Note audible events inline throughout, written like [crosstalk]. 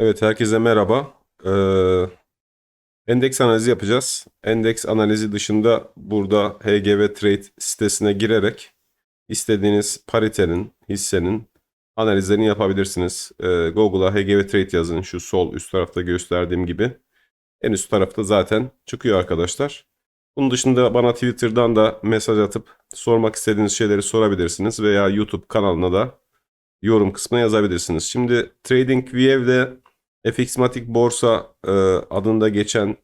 Evet, herkese merhaba. Ee, endeks analizi yapacağız. Endeks analizi dışında burada HGV Trade sitesine girerek istediğiniz paritenin, hissenin analizlerini yapabilirsiniz. Ee, Google'a HGV Trade yazın. Şu sol üst tarafta gösterdiğim gibi. En üst tarafta zaten çıkıyor arkadaşlar. Bunun dışında bana Twitter'dan da mesaj atıp sormak istediğiniz şeyleri sorabilirsiniz veya YouTube kanalına da yorum kısmına yazabilirsiniz. Şimdi TradingView'de FXmatic Borsa e, adında geçen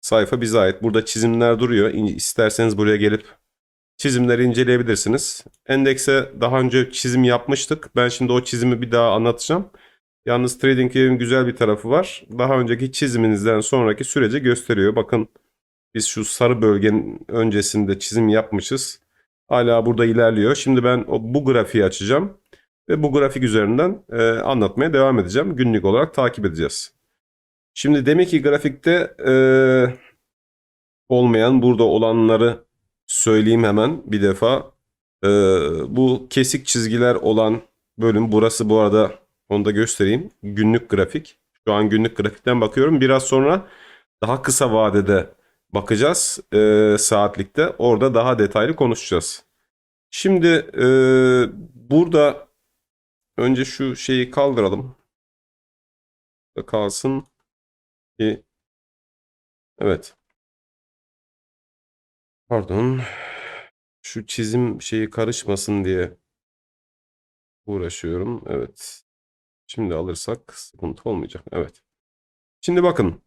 sayfa bize ait. Burada çizimler duruyor. İsterseniz buraya gelip çizimleri inceleyebilirsiniz. Endekse daha önce çizim yapmıştık. Ben şimdi o çizimi bir daha anlatacağım. Yalnız TradingView'in güzel bir tarafı var. Daha önceki çiziminizden sonraki süreci gösteriyor. Bakın biz şu sarı bölgenin öncesinde çizim yapmışız. Hala burada ilerliyor. Şimdi ben bu grafiği açacağım. Ve bu grafik üzerinden e, anlatmaya devam edeceğim. Günlük olarak takip edeceğiz. Şimdi demek ki grafikte e, olmayan burada olanları söyleyeyim hemen bir defa. E, bu kesik çizgiler olan bölüm burası bu arada onu da göstereyim. Günlük grafik. Şu an günlük grafikten bakıyorum. Biraz sonra daha kısa vadede bakacağız e, saatlikte. Orada daha detaylı konuşacağız. Şimdi e, burada Önce şu şeyi kaldıralım. Da Kalsın evet. Pardon. Şu çizim şeyi karışmasın diye uğraşıyorum. Evet. Şimdi alırsak sıkıntı olmayacak. Evet. Şimdi bakın.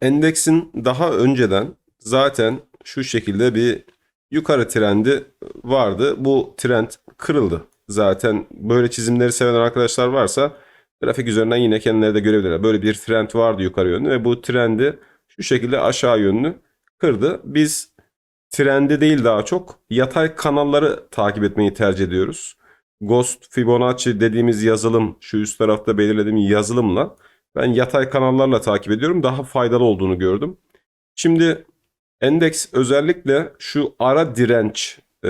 Endeksin daha önceden zaten şu şekilde bir yukarı trendi vardı. Bu trend kırıldı. Zaten böyle çizimleri seven arkadaşlar varsa grafik üzerinden yine kendileri de görebilirler. Böyle bir trend vardı yukarı yönlü ve bu trendi şu şekilde aşağı yönlü kırdı. Biz trendi değil daha çok yatay kanalları takip etmeyi tercih ediyoruz. Ghost Fibonacci dediğimiz yazılım şu üst tarafta belirlediğim yazılımla ben yatay kanallarla takip ediyorum. Daha faydalı olduğunu gördüm. Şimdi endeks özellikle şu ara direnç e,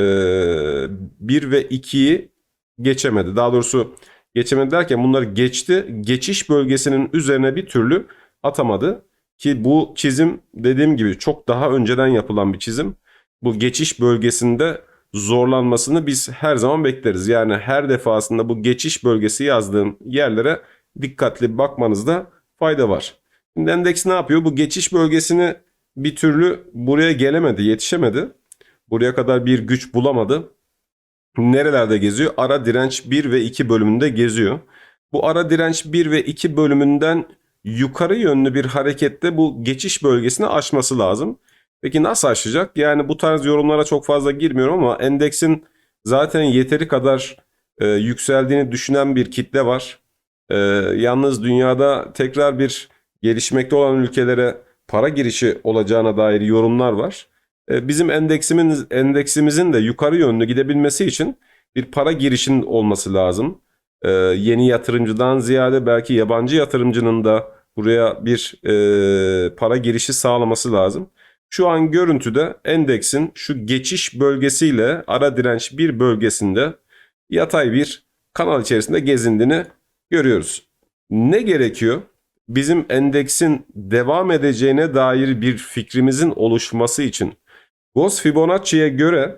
1 ve 2'yi geçemedi. Daha doğrusu geçemedi derken bunları geçti. Geçiş bölgesinin üzerine bir türlü atamadı. Ki bu çizim dediğim gibi çok daha önceden yapılan bir çizim. Bu geçiş bölgesinde zorlanmasını biz her zaman bekleriz. Yani her defasında bu geçiş bölgesi yazdığım yerlere dikkatli bakmanızda fayda var. Şimdi endeks ne yapıyor? Bu geçiş bölgesini bir türlü buraya gelemedi, yetişemedi. Buraya kadar bir güç bulamadı. Nerelerde geziyor? Ara direnç 1 ve 2 bölümünde geziyor. Bu ara direnç 1 ve 2 bölümünden yukarı yönlü bir harekette bu geçiş bölgesini aşması lazım. Peki nasıl aşacak? Yani bu tarz yorumlara çok fazla girmiyorum ama endeksin zaten yeteri kadar e, yükseldiğini düşünen bir kitle var. E, yalnız dünyada tekrar bir gelişmekte olan ülkelere para girişi olacağına dair yorumlar var. E, bizim endeksimiz, endeksimizin de yukarı yönlü gidebilmesi için bir para girişinin olması lazım. E, yeni yatırımcıdan ziyade belki yabancı yatırımcının da buraya bir e, para girişi sağlaması lazım. Şu an görüntüde endeksin şu geçiş bölgesiyle ara direnç bir bölgesinde yatay bir kanal içerisinde gezindiğini görüyoruz. Ne gerekiyor? Bizim endeksin devam edeceğine dair bir fikrimizin oluşması için Gauss Fibonacci'ye göre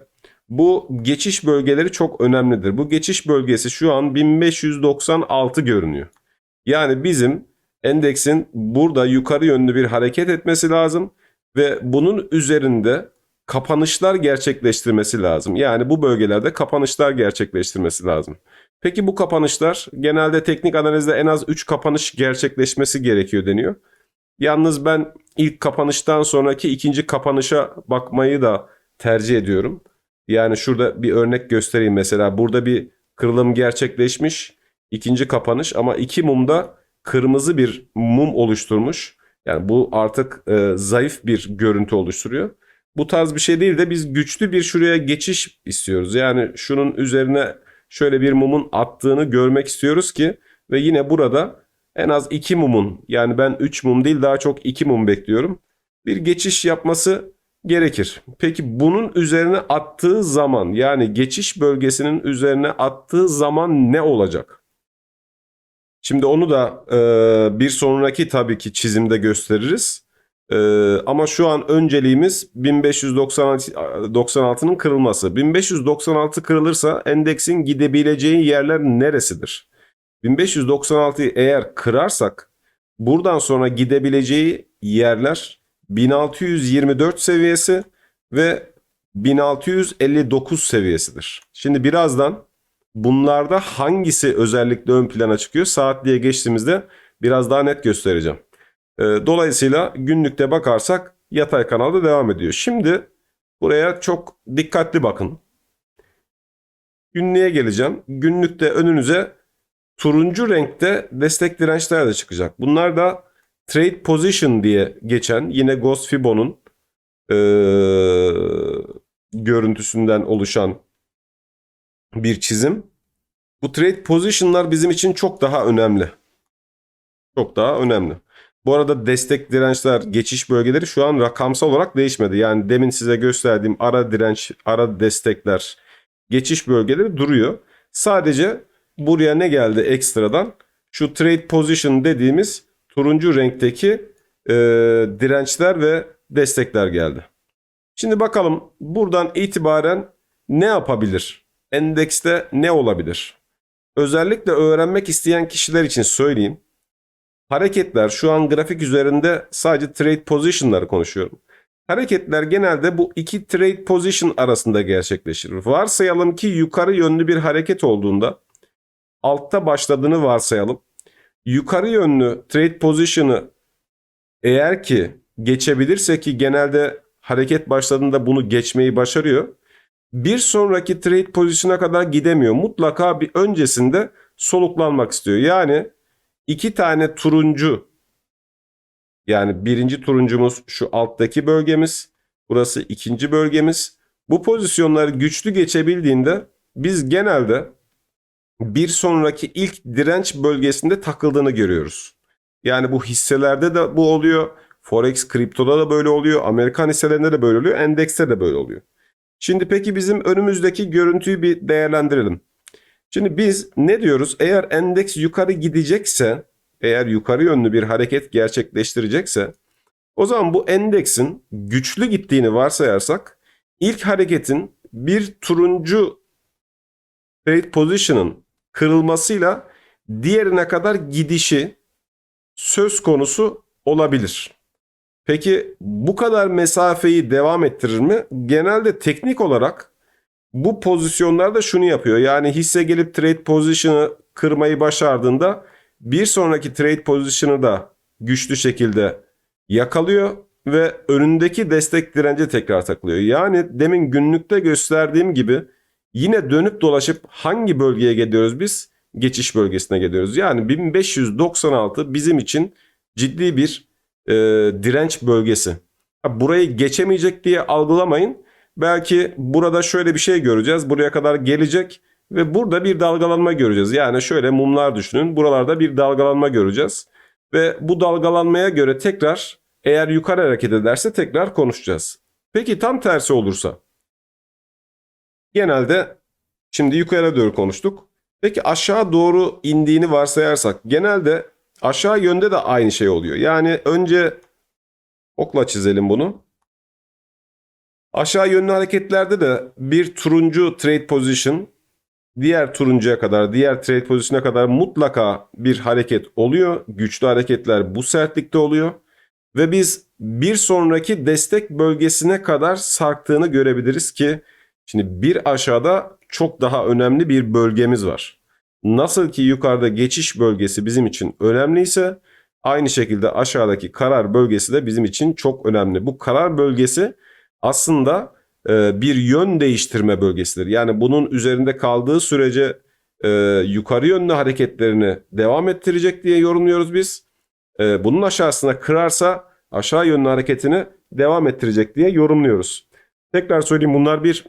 bu geçiş bölgeleri çok önemlidir. Bu geçiş bölgesi şu an 1596 görünüyor. Yani bizim endeksin burada yukarı yönlü bir hareket etmesi lazım ve bunun üzerinde kapanışlar gerçekleştirmesi lazım. Yani bu bölgelerde kapanışlar gerçekleştirmesi lazım. Peki bu kapanışlar genelde teknik analizde en az 3 kapanış gerçekleşmesi gerekiyor deniyor. Yalnız ben ilk kapanıştan sonraki ikinci kapanışa bakmayı da tercih ediyorum. Yani şurada bir örnek göstereyim mesela. Burada bir kırılım gerçekleşmiş. ikinci kapanış ama iki mumda kırmızı bir mum oluşturmuş. Yani bu artık e, zayıf bir görüntü oluşturuyor. Bu tarz bir şey değil de biz güçlü bir şuraya geçiş istiyoruz. Yani şunun üzerine şöyle bir mumun attığını görmek istiyoruz ki ve yine burada en az 2 mumun yani ben 3 mum değil daha çok 2 mum bekliyorum. Bir geçiş yapması gerekir. Peki bunun üzerine attığı zaman yani geçiş bölgesinin üzerine attığı zaman ne olacak? Şimdi onu da e, bir sonraki tabii ki çizimde gösteririz. E, ama şu an önceliğimiz 1596'nın kırılması. 1596 kırılırsa endeksin gidebileceği yerler neresidir? 1596'yı eğer kırarsak buradan sonra gidebileceği yerler 1624 seviyesi ve 1659 seviyesidir. Şimdi birazdan bunlarda hangisi özellikle ön plana çıkıyor saatliğe geçtiğimizde biraz daha net göstereceğim. Ee, Dolayısıyla günlükte bakarsak yatay kanalda devam ediyor. Şimdi buraya çok dikkatli bakın. Günlüğe geleceğim. Günlükte önünüze turuncu renkte destek dirençler de çıkacak. Bunlar da trade position diye geçen yine Ghost Fibo'nun eee, görüntüsünden oluşan bir çizim. Bu trade position'lar bizim için çok daha önemli. Çok daha önemli. Bu arada destek dirençler, geçiş bölgeleri şu an rakamsal olarak değişmedi. Yani demin size gösterdiğim ara direnç, ara destekler, geçiş bölgeleri duruyor. Sadece buraya ne geldi ekstradan? Şu trade position dediğimiz turuncu renkteki e, dirençler ve destekler geldi. Şimdi bakalım buradan itibaren ne yapabilir? Endekste ne olabilir? Özellikle öğrenmek isteyen kişiler için söyleyeyim. Hareketler şu an grafik üzerinde sadece trade position'ları konuşuyorum. Hareketler genelde bu iki trade position arasında gerçekleşir. Varsayalım ki yukarı yönlü bir hareket olduğunda altta başladığını varsayalım. Yukarı yönlü trade position'ı eğer ki geçebilirse ki genelde hareket başladığında bunu geçmeyi başarıyor. Bir sonraki trade pozisyona kadar gidemiyor. Mutlaka bir öncesinde soluklanmak istiyor. Yani iki tane turuncu yani birinci turuncumuz şu alttaki bölgemiz. Burası ikinci bölgemiz. Bu pozisyonları güçlü geçebildiğinde biz genelde bir sonraki ilk direnç bölgesinde takıldığını görüyoruz. Yani bu hisselerde de bu oluyor. Forex, kriptoda da böyle oluyor. Amerikan hisselerinde de böyle oluyor. Endekste de böyle oluyor. Şimdi peki bizim önümüzdeki görüntüyü bir değerlendirelim. Şimdi biz ne diyoruz? Eğer endeks yukarı gidecekse, eğer yukarı yönlü bir hareket gerçekleştirecekse, o zaman bu endeksin güçlü gittiğini varsayarsak, ilk hareketin bir turuncu trade position'ın kırılmasıyla diğerine kadar gidişi söz konusu olabilir. Peki bu kadar mesafeyi devam ettirir mi? Genelde teknik olarak bu pozisyonlarda şunu yapıyor. Yani hisse gelip trade position'ı kırmayı başardığında bir sonraki trade position'ı da güçlü şekilde yakalıyor ve önündeki destek dirence tekrar takılıyor. Yani demin günlükte gösterdiğim gibi yine dönüp dolaşıp hangi bölgeye geliyoruz biz? Geçiş bölgesine geliyoruz. Yani 1596 bizim için ciddi bir e, direnç bölgesi. Burayı geçemeyecek diye algılamayın. Belki burada şöyle bir şey göreceğiz. Buraya kadar gelecek ve burada bir dalgalanma göreceğiz. Yani şöyle mumlar düşünün. Buralarda bir dalgalanma göreceğiz. Ve bu dalgalanmaya göre tekrar eğer yukarı hareket ederse tekrar konuşacağız. Peki tam tersi olursa? Genelde şimdi yukarı doğru konuştuk. Peki aşağı doğru indiğini varsayarsak genelde aşağı yönde de aynı şey oluyor. Yani önce okla çizelim bunu. Aşağı yönlü hareketlerde de bir turuncu trade position diğer turuncuya kadar, diğer trade pozisyona kadar mutlaka bir hareket oluyor. Güçlü hareketler bu sertlikte oluyor. Ve biz bir sonraki destek bölgesine kadar sarktığını görebiliriz ki şimdi bir aşağıda çok daha önemli bir bölgemiz var. Nasıl ki yukarıda geçiş bölgesi bizim için önemliyse aynı şekilde aşağıdaki karar bölgesi de bizim için çok önemli. Bu karar bölgesi aslında e, bir yön değiştirme bölgesidir. Yani bunun üzerinde kaldığı sürece e, yukarı yönlü hareketlerini devam ettirecek diye yorumluyoruz biz. E, bunun aşağısına kırarsa aşağı yönlü hareketini devam ettirecek diye yorumluyoruz. Tekrar söyleyeyim bunlar bir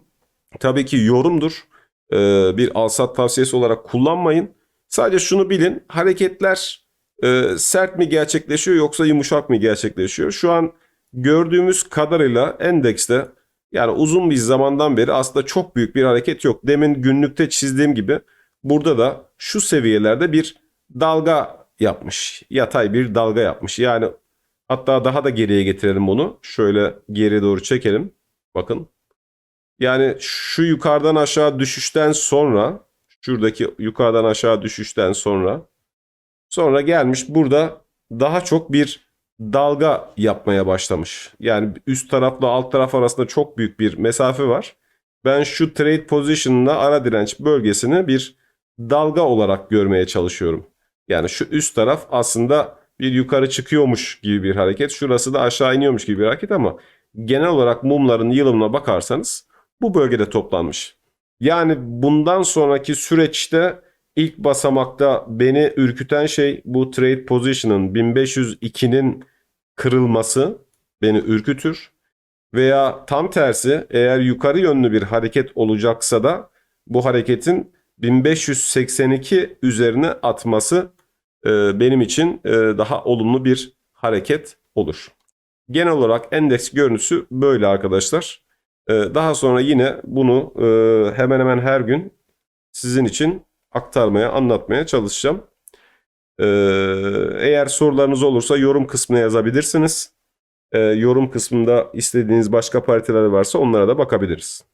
[clears throat] tabii ki yorumdur. E, bir alsat tavsiyesi olarak kullanmayın. Sadece şunu bilin hareketler e, sert mi gerçekleşiyor yoksa yumuşak mı gerçekleşiyor? Şu an gördüğümüz kadarıyla endekste yani uzun bir zamandan beri aslında çok büyük bir hareket yok. Demin günlükte çizdiğim gibi burada da şu seviyelerde bir dalga yapmış. Yatay bir dalga yapmış. Yani hatta daha da geriye getirelim bunu. Şöyle geri doğru çekelim. Bakın. Yani şu yukarıdan aşağı düşüşten sonra şuradaki yukarıdan aşağı düşüşten sonra sonra gelmiş burada daha çok bir dalga yapmaya başlamış. Yani üst tarafla alt taraf arasında çok büyük bir mesafe var. Ben şu trade position'da ara direnç bölgesini bir dalga olarak görmeye çalışıyorum. Yani şu üst taraf aslında bir yukarı çıkıyormuş gibi bir hareket. Şurası da aşağı iniyormuş gibi bir hareket ama genel olarak mumların yılımına bakarsanız bu bölgede toplanmış. Yani bundan sonraki süreçte ilk basamakta beni ürküten şey bu trade position'ın 1502'nin kırılması beni ürkütür. Veya tam tersi eğer yukarı yönlü bir hareket olacaksa da bu hareketin 1582 üzerine atması benim için e, daha olumlu bir hareket olur. Genel olarak endeks görüntüsü böyle arkadaşlar. E, daha sonra yine bunu e, hemen hemen her gün sizin için aktarmaya, anlatmaya çalışacağım. E, eğer sorularınız olursa yorum kısmına yazabilirsiniz. E, yorum kısmında istediğiniz başka pariteler varsa onlara da bakabiliriz.